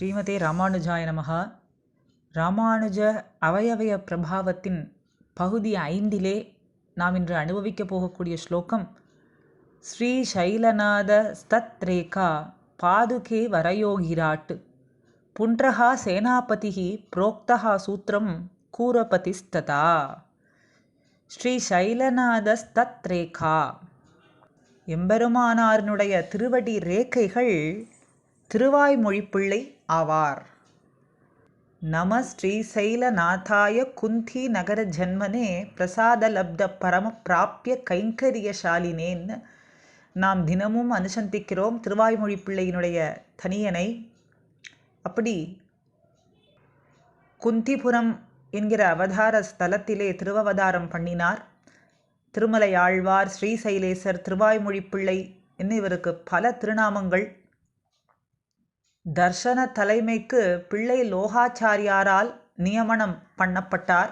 ஸ்ரீமதே ராமானுஜாய நமகா ராமானுஜ அவயவய பிரபாவத்தின் பகுதி ஐந்திலே நாம் இன்று அனுபவிக்கப் போகக்கூடிய ஸ்லோகம் ஸ்ரீ சைலநாத ஸ்தத்ரேகா பாதுகே வரயோகிராட் புன்றகா சேனாபதி புரோக்தகா சூத்திரம் கூரபதிஸ்ததா ஸ்ரீ சைலநாத ஸ்தத்ரேகா. எம்பெருமானாரினுடைய திருவடி ரேக்கைகள் திருவாய்மொழிப்பிள்ளை ஆவார். நம ஸ்ரீசைலநாதாய குந்தி நகர ஜன்மனே பிரசாதலப்த பரம பிராபிய கைங்கரியசாலினேன்னு நாம் தினமும் அனுசந்திக்கிறோம் திருவாய்மொழி பிள்ளையினுடைய தனியனை. அப்படி குந்திபுரம் என்கிற அவதார ஸ்தலத்திலே திருவவதாரம் பண்ணினார். திருமலை ஆழ்வார் ஸ்ரீசைலேசர் திருவாய்மொழி பிள்ளை என்ன இவருக்கு பல திருநாமங்கள் தர்சன தலைமைக்கு பிள்ளை லோகாச்சாரியாரால் நியமனம் பண்ணப்பட்டார்.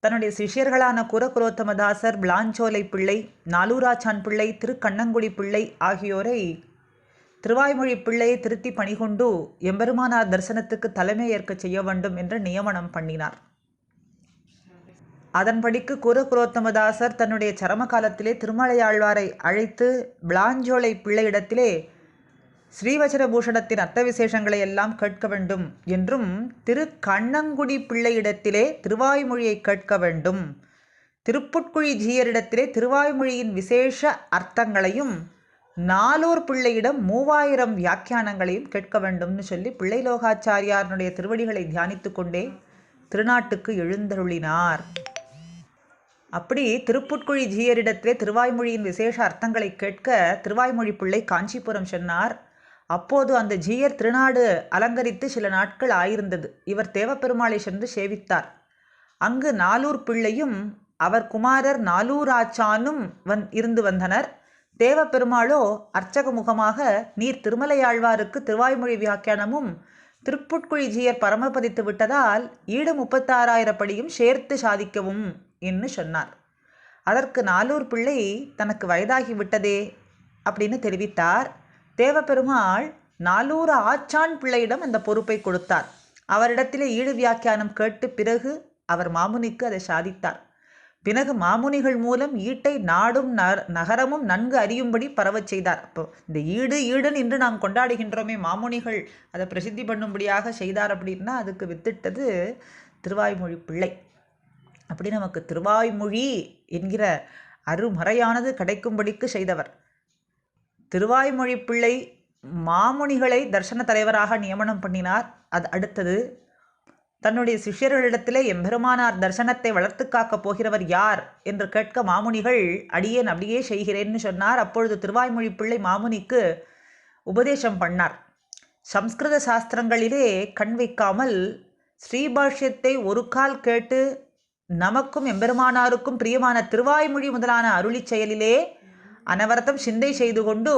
தன்னுடைய சிஷ்யர்களான குரகுரோத்தமதாசர் பிளாஞ்சோலை பிள்ளை நாலூராச்சான் பிள்ளை திருக்கண்ணங்குடி பிள்ளை ஆகியோரை திருவாய்மொழி பிள்ளையை திருத்தி பணிகொண்டு எம்பெருமானார் தரிசனத்துக்கு தலைமை ஏற்க செய்ய வேண்டும் என்று நியமனம் பண்ணினார். அதன்படிக்கு குரகுரோத்தமதாசர் தன்னுடைய சரம காலத்திலே திருமலையாழ்வாரை அழைத்து பிளாஞ்சோலை பிள்ளையிடத்திலே ஸ்ரீவச்சரபூஷணத்தின் அர்த்த விசேஷங்களை எல்லாம் கேட்க வேண்டும் என்றும் திரு கண்ணங்குடி பிள்ளையிடத்திலே திருவாய்மொழியை கேட்க வேண்டும். திருப்புட்குழி ஜீயரிடத்திலே திருவாய்மொழியின் விசேஷ அர்த்தங்களையும் நாலூர் பிள்ளையிடம் மூவாயிரம் வியாக்கியானங்களையும் கேட்க வேண்டும்னு சொல்லி பிள்ளை லோகாச்சாரியாரனுடைய திருவடிகளை தியானித்து கொண்டே திருநாட்டுக்கு எழுந்தருளினார். அப்படி திருப்புட்குழி ஜீயரிடத்திலே திருவாய்மொழியின் விசேஷ அர்த்தங்களை கேட்க திருவாய்மொழி பிள்ளை காஞ்சிபுரம் சொன்னார். அப்போது அந்த ஜீயர் திருநாடு அலங்கரித்து சில நாட்கள் ஆயிருந்தது. இவர் தேவப்பெருமாளை சென்று சேவித்தார். அங்கு நாலூர் பிள்ளையும் அவர் குமாரர் நாலூராச்சானும் வந் இருந்து வந்தனர். தேவப்பெருமாளோ அர்ச்சக முகமாக நீர் திருமலையாழ்வாருக்கு திருவாய்மொழி வியாக்கியானமும் திருப்புட்குழி ஜீயர் பரமபதித்து விட்டதால் ஈடு முப்பத்தாறாயிரப்படியும் சேர்த்து சாதிக்கவும் என்று சொன்னார். அதற்கு நாலூர் பிள்ளை தனக்கு வயதாகி விட்டதே அப்படின்னு தெரிவித்தார். தேவபெருமாள் நாலூறு ஆச்சான் பிள்ளையிடம் அந்த பொறுப்பை கொடுத்தார். அவரிடத்திலே ஈடு வியாக்கியானம் கேட்டு பிறகு அவர் மாமுனிக்கு அதை சாதித்தார். பிறகு மாமுனிகள் மூலம் ஈட்டை நாடும் நகரமும் நன்கு அறியும்படி பரவச் செய்தார். அப்போ இந்த ஈடு ஈடுன்னு இன்று நாம் கொண்டாடுகின்றோமே மாமுனிகள் அதை பிரசித்தி பண்ணும்படியாக செய்தார் அப்படின்னா அதுக்கு வித்திட்டது திருவாய்மொழி பிள்ளை. அப்படி நமக்கு திருவாய்மொழி என்கிற அருமறையானது கிடைக்கும்படிக்கு செய்தவர். திருவாய்மொழி பிள்ளை மாமுனிகளை தர்சன தலைவராக நியமனம் பண்ணினார். அது அடுத்தது தன்னுடைய சிஷ்யர்களிடத்திலே எம்பெருமானார் தர்சனத்தை வளர்த்து காக்கப் போகிறவர் யார் என்று கேட்க மாமுனிகள் அடியேன் அப்படியே செய்கிறேன்னு சொன்னார். அப்பொழுது திருவாய்மொழி பிள்ளை மாமுனிக்கு உபதேசம் பண்ணார். சம்ஸ்கிருத சாஸ்திரங்களிலே கண் வைக்காமல் ஸ்ரீபாஷ்யத்தை ஒரு கால் கேட்டு நமக்கும் எம்பெருமானாருக்கும் பிரியமான திருவாய்மொழி முதலான அருளி செயலிலே அனவரத்தம் சிந்தை செய்து கொண்டு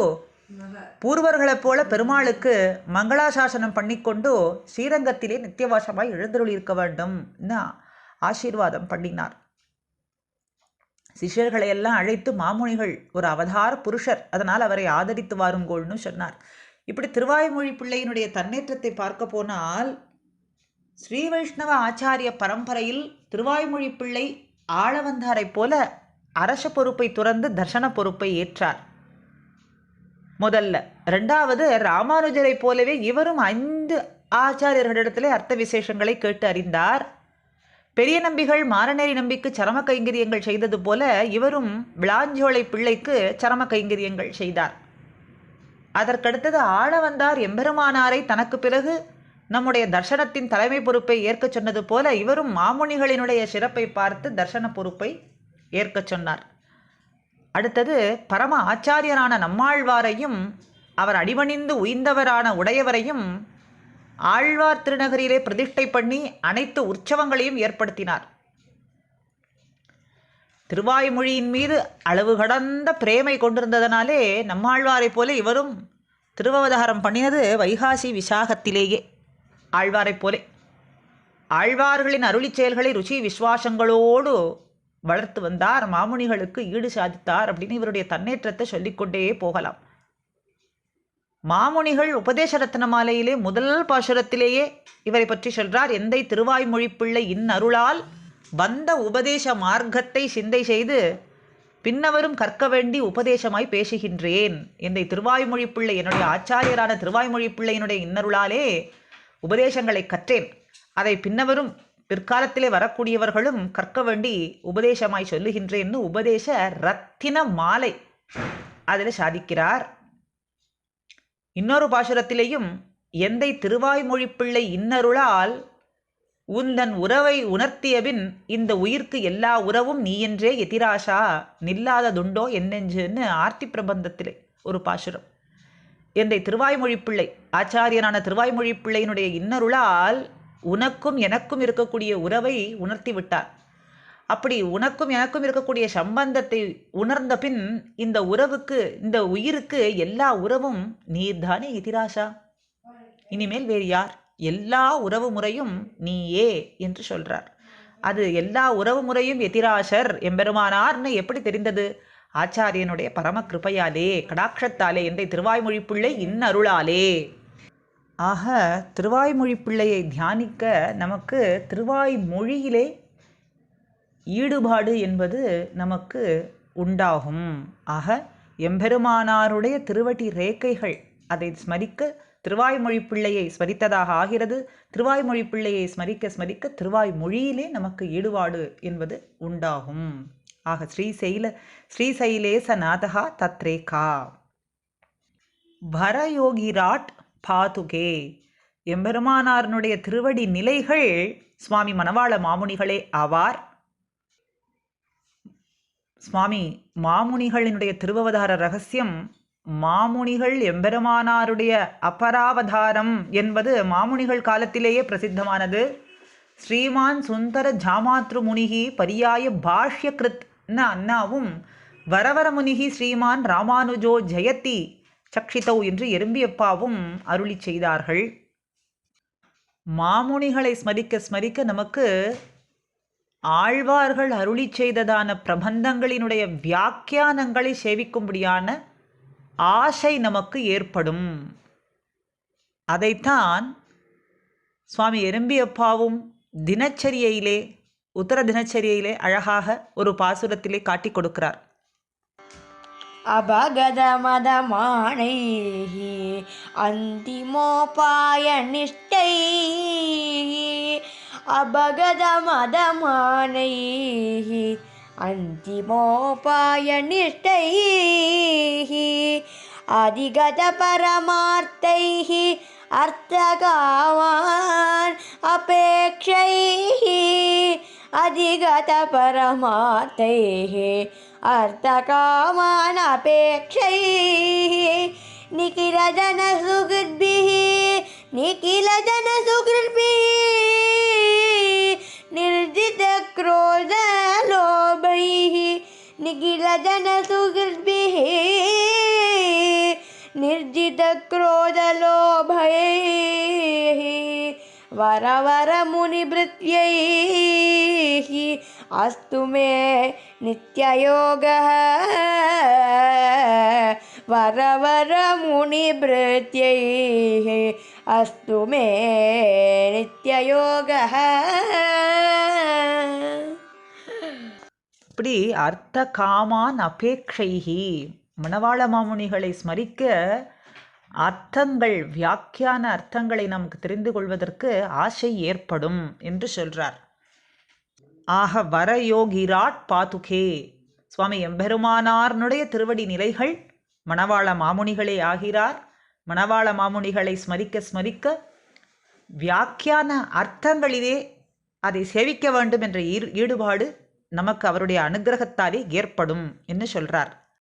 பூர்வர்களைப் போல பெருமாளுக்கு மங்களாசாசனம் பண்ணிக்கொண்டு ஸ்ரீரங்கத்திலே நித்தியவாசமாய் எழுந்தருளியிருக்க வேண்டும் ஆசீர்வாதம் பண்ணினார். சிஷ்யர்களை எல்லாம் அழைத்து மாமுனிகள் ஒரு அவதார புருஷர் அதனால் அவரை ஆதரித்து வாருங்கோள்னு சொன்னார். இப்படி திருவாய்மொழி பிள்ளையினுடைய தன்னேற்றத்தை பார்க்க போனால் ஸ்ரீ வைஷ்ணவ ஆச்சாரிய பரம்பரையில் திருவாய்மொழி பிள்ளை ஆளவந்தாரைப் போல அரச பொறுப்பை துறந்து தர்ஷன பொறுப்பை ஏற்றார். முதல்ல. ரெண்டாவது ராமானுஜரை போலவே இவரும் ஐந்து ஆச்சாரியர்களிடத்திலே அர்த்த விசேஷங்களை கேட்டு அறிந்தார். பெரிய நம்பிகள் மாரநேரி நம்பிக்கு சரம கைங்கரியங்கள் செய்தது போல இவரும் விளாஞ்சோலை பிள்ளைக்கு சரம கைங்கரியங்கள் செய்தார். அதற்கடுத்தது ஆள வந்தார் எம்பெருமானாரை தனக்கு பிறகு நம்முடைய தர்சனத்தின் தலைமை பொறுப்பை ஏற்கச் சொன்னது போல இவரும் மாமுனிகளினுடைய சிறப்பை பார்த்து தர்ஷன பொறுப்பை ஏற்கச் சொன்னார். அடுத்தது பரம ஆச்சாரியரான நம்மாழ்வாரையும் அவர் அடிபணிந்து உய்ந்தவரான உடையவரையும் ஆழ்வார் திருநகரிலே பிரதிஷ்டை பண்ணி அனைத்து உற்சவங்களையும் ஏற்படுத்தினார். திருவாய்மொழியின் மீது அளவு கடந்த பிரேமை கொண்டிருந்ததனாலே நம்மாழ்வாரைப் போல இவரும் திருவவதாரம் பண்ணினது வைகாசி விசாகத்திலேயே ஆழ்வாரைப் போலே. ஆழ்வார்களின் அருளிச் செயல்களை ருச்சி விஸ்வாசங்களோடு வளர்த்து வந்தார் மாமுனிகளுக்கு ஈடு சாதித்தார் அப்படின்னு இவருடைய தன்னேற்றத்தை சொல்லிக்கொண்டே போகலாம். மாமுனிகள் உபதேச ரத்ன மாலையிலே முதல் பாசுரத்திலேயே இவரை பற்றி சொல்றார். எந்தை திருவாய்மொழி பிள்ளை இன்னருளால் வந்த உபதேச மார்க்கத்தை சிந்தை செய்து பின்னவரும் கற்க வேண்டி உபதேசமாய் பேசுகின்றேன். எந்தை திருவாய்மொழி பிள்ளை என்னுடைய ஆச்சாரியரான திருவாய்மொழி பிள்ளையினுடைய இன்னருளாலே உபதேசங்களை கற்றேன். அதை பின்னவரும் பிற்காலத்திலே வரக்கூடியவர்களும் கற்க வேண்டி உபதேசமாய் சொல்லுகின்றேன்னு உபதேச ரத்தின மாலை அதில் சாதிக்கிறார். இன்னொரு பாசுரத்திலேயும் எந்தை திருவாய்மொழி பிள்ளை இன்னருளால் உந்தன் உறவை உணர்த்தியபின் இந்த உயிர்க்கு எல்லா உறவும் நீ என்றே எதிராஷா நில்லாததுண்டோ என்னெஞ்சுன்னு ஆர்த்தி பிரபந்தத்திலே ஒரு பாசுரம். எந்தை திருவாய்மொழி பிள்ளை ஆச்சாரியனான திருவாய்மொழி பிள்ளையினுடைய இன்னருளால் உனக்கும் எனக்கும் இருக்கக்கூடிய உறவை உணர்த்தி விட்டார். அப்படி உனக்கும் எனக்கும் இருக்கக்கூடிய சம்பந்தத்தை உணர்ந்த பின் இந்த உறவுக்கு இந்த உயிருக்கு எல்லா உறவும் நீர்தானே எதிராசா இனிமேல் வேறு யார்? எல்லா உறவு முறையும் நீயே என்று சொல்றார். அது எல்லா உறவு முறையும் எதிராசர் எம்பெருமானார்னு எப்படி தெரிந்தது? ஆச்சாரியனுடைய பரம கிருபையாலே கடாட்சத்தாலே என்ற திருவாய்மொழி பிள்ளை இன்னருளாலே. ஆக திருவாய்மொழி பிள்ளையை தியானிக்க நமக்கு திருவாய்மொழியிலே ஈடுபாடு என்பது நமக்கு உண்டாகும். ஆக எம்பெருமானாருடைய திருவடி ரேக்கைகள் அதை ஸ்மரிக்க திருவாய்மொழி பிள்ளையை ஸ்மரித்ததாக ஆகிறது. திருவாய்மொழி பிள்ளையை ஸ்மரிக்க ஸ்மரிக்க திருவாய்மொழியிலே நமக்கு ஈடுபாடு என்பது உண்டாகும். ஆக ஸ்ரீசைல ஸ்ரீசைலேச நாதகா தத்ரேகா. பரயோகிராட் பாதுகே. எம்பெருமானாரனுடைய திருவடி நிலைகள் சுவாமி மணவாள மாமுனிகளே ஆவார். சுவாமி மாமுனிகளினுடைய திருவவதார ரகசியம் மாமுனிகள் எம்பெருமானாருடைய அபராவதாரம் என்பது மாமுனிகள் காலத்திலேயே பிரசித்தமானது. ஸ்ரீமான் சுந்தர ஜாமாத்ரு முனிகி பரியாய பாஷ்ய கிருத்ன அண்ணாவும் வரவர முனிகி ஸ்ரீமான் ராமானுஜோ ஜெயத்தி சக்ஷிதௌ என்று எறும்பியப்பாவும் அருளி செய்தார்கள். மாமுனிகளை ஸ்மரிக்க ஸ்மரிக்க நமக்கு ஆழ்வார்கள் அருளி செய்ததான பிரபந்தங்களினுடைய வியாக்கியானங்களை சேவிக்கும்படியான ஆசை நமக்கு ஏற்படும். அதைத்தான் சுவாமி எறும்பியப்பாவும் தினச்சரியையிலே உத்தர தினச்சரியையிலே அழகாக ஒரு பாசுரத்திலே காட்டி கொடுக்கிறார். अभगदमदमाणैः अन्तिमोपायनिष्ठैः अभगदमदमानैः अन्तिमोपायनिष्ठैः अधिगतपरमार्थैः अर्थकामान् अपेक्षैः अधिगतपरमार्थैः अर्थकामान् अपेक्षैः निखिलजनसुहृद्भिः निखिलजनसुहृद्भिः निर्जितक्रोधलोभैः निखिलजनसुहृद्भिः निर्जितक्रोधलोभैः वरवरमुनिभृत्यैः अस्तु मे नित्ययोगः वरवरमुनिभृत्यैः अस्तु मे नित्ययोगः இப்படி அர்த்த காமான் அபேக்ஷைகி மணவாள மாமுனிகளை ஸ்மரிக்க அர்த்தங்கள் வியாக்கியான அர்த்தங்களை நமக்கு தெரிந்து கொள்வதற்கு ஆசை ஏற்படும் என்று சொல்றார் ஆக வரயோகிராட் பாதுகே. சுவாமி எம்பெருமானார்னுடைய திருவடி நிலைகள் மணவாள மாமுனிகளே ஆகிறார். மணவாள மாமுனிகளை ஸ்மரிக்க ஸ்மரிக்க வியாக்கியான அர்த்தங்களிலே அதை சேவிக்க வேண்டும் என்ற ஈர் ஈடுபாடு நமக்கு அவருடைய அனுகிரகத்தாலே ஏற்படும் என்று சொல்கிறார்